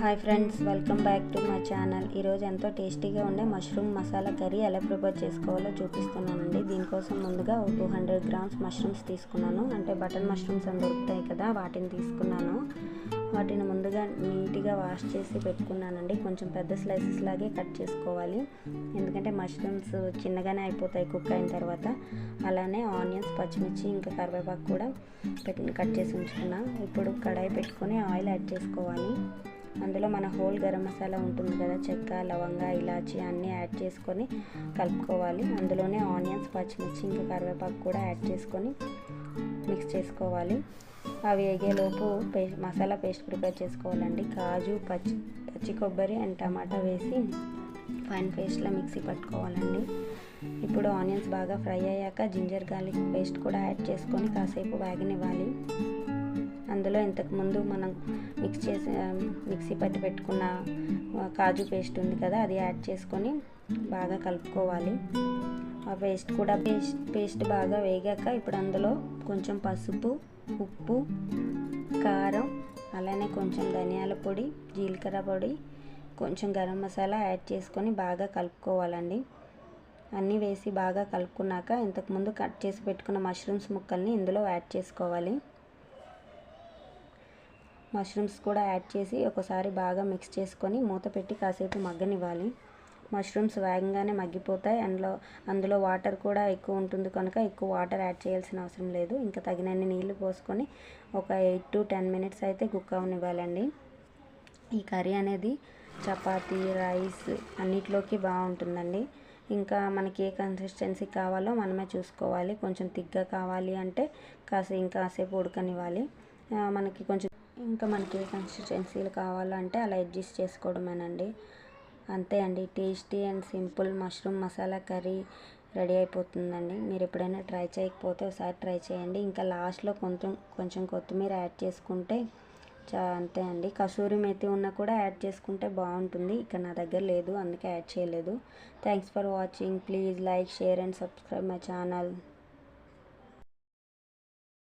Hi friends welcome back to my channel ఈరోజు ఎంతో టేస్టీగా ఉండే మష్రూమ్ మసాలా కర్రీ ఎలా ప్రిపేర్ చేసుకోవాలో చూపిస్తున్నానండి. దీనికోసం ముందుగా ఒక టూ హండ్రెడ్ గ్రామ్స్ మష్రూమ్స్ తీసుకున్నాను. అంటే బటన్ మష్రూమ్స్ అని దొరుకుతాయి కదా వాటిని తీసుకున్నాను. వాటిని ముందుగా నీట్గా వాష్ చేసి పెట్టుకున్నానండి. కొంచెం పెద్ద స్లైసెస్ లాగే కట్ చేసుకోవాలి. ఎందుకంటే మష్రూమ్స్ చిన్నగానే అయిపోతాయి కుక్ అయిన తర్వాత. అలానే ఆనియన్స్ పచ్చిమిర్చి ఇంకా కరివేపాకు కూడా పెట్టి కట్ చేసి ఉంచుకున్నా. ఇప్పుడు కడాయి పెట్టుకొని ఆయిల్ యాడ్ చేసుకోవాలి. అందులో మన హోల్ గరం మసాలా ఉంటుంది కదా చెక్క లవంగ ఇలాచి అన్నీ యాడ్ చేసుకొని కలుపుకోవాలి. అందులోనే ఆనియన్స్ పచ్చిమిర్చి ఇంకా కరివేపాకు కూడా యాడ్ చేసుకొని మిక్స్ చేసుకోవాలి. అవి వేగేలోపు పేస్ట్ మసాలా పేస్ట్ ప్రిపేర్ చేసుకోవాలండి. కాజు పచ్చి పచ్చి కొబ్బరి అండ్ టమాటా వేసి ఫైన్ పేస్ట్లో మిక్సీ పట్టుకోవాలండి. ఇప్పుడు ఆనియన్స్ బాగా ఫ్రై అయ్యాక జింజర్ గార్లిక్ పేస్ట్ కూడా యాడ్ చేసుకొని కాసేపు వేగనివ్వాలి. అందులో ఇంతకుముందు మనం మిక్స్ చేసి మిక్సీ పట్టి పెట్టుకున్న కాజు పేస్ట్ ఉంది కదా అది యాడ్ చేసుకొని బాగా కలుపుకోవాలి. ఆ పేస్ట్ కూడా పేస్ట్ పేస్ట్ బాగా వేగాక ఇప్పుడు అందులో కొంచెం పసుపు ఉప్పు కారం అలానే కొంచెం ధనియాల పొడి జీలకర్ర పొడి కొంచెం గరం మసాలా యాడ్ చేసుకొని బాగా కలుపుకోవాలండి. అన్నీ వేసి బాగా కలుపుకున్నాక ఇంతకుముందు కట్ చేసి పెట్టుకున్న మష్రూమ్స్ ముక్కల్ని ఇందులో యాడ్ చేసుకోవాలి. మష్రూమ్స్ కూడా యాడ్ చేసి ఒకసారి బాగా మిక్స్ చేసుకొని మూత పెట్టి కాసేపు మగ్గనివ్వాలి. మష్రూమ్స్ వేగంగానే మగ్గిపోతాయి. అందులో అందులో వాటర్ కూడా ఎక్కువ ఉంటుంది కనుక ఎక్కువ వాటర్ యాడ్ చేయాల్సిన అవసరం లేదు. ఇంకా తగినన్ని నీళ్ళు పోసుకొని ఒక ఎయిట్ టు టెన్ మినిట్స్ అయితే కుక్ అవనివ్వాలండి. ఈ కర్రీ అనేది చపాతీ రైస్ అన్నిట్లోకి బాగుంటుందండి. ఇంకా మనకి ఏ కన్సిస్టెన్సీ కావాలో మనమే చూసుకోవాలి. కొంచెం తిగ్గా కావాలి అంటే కాసే ఇంకాసేపు ఉడకనివ్వాలి. మనకి కొంచెం ఇంకా మనకి ఏ కన్సిస్టెన్సీలు కావాలంటే అలా అడ్జస్ట్ చేసుకోవడమేనండి. అంతే అండి. Tasty and simple mushroom masala curry ready అయిపోతుందండి. మీరు ఎప్పుడైనా ట్రై చేయకపోతే ఒకసారి ట్రై చేయండి. ఇంకా లాస్ట్లో కొంచెం కొంచెం కొత్తిమీర యాడ్ చేసుకుంటే చా అంతే అండి. కసూరి మెతి ఉన్నా కూడా యాడ్ చేసుకుంటే బాగుంటుంది. ఇక్కడ నా దగ్గర లేదు అందుకే యాడ్ చేయలేదు. Thanks for watching. Please like share and subscribe my channel.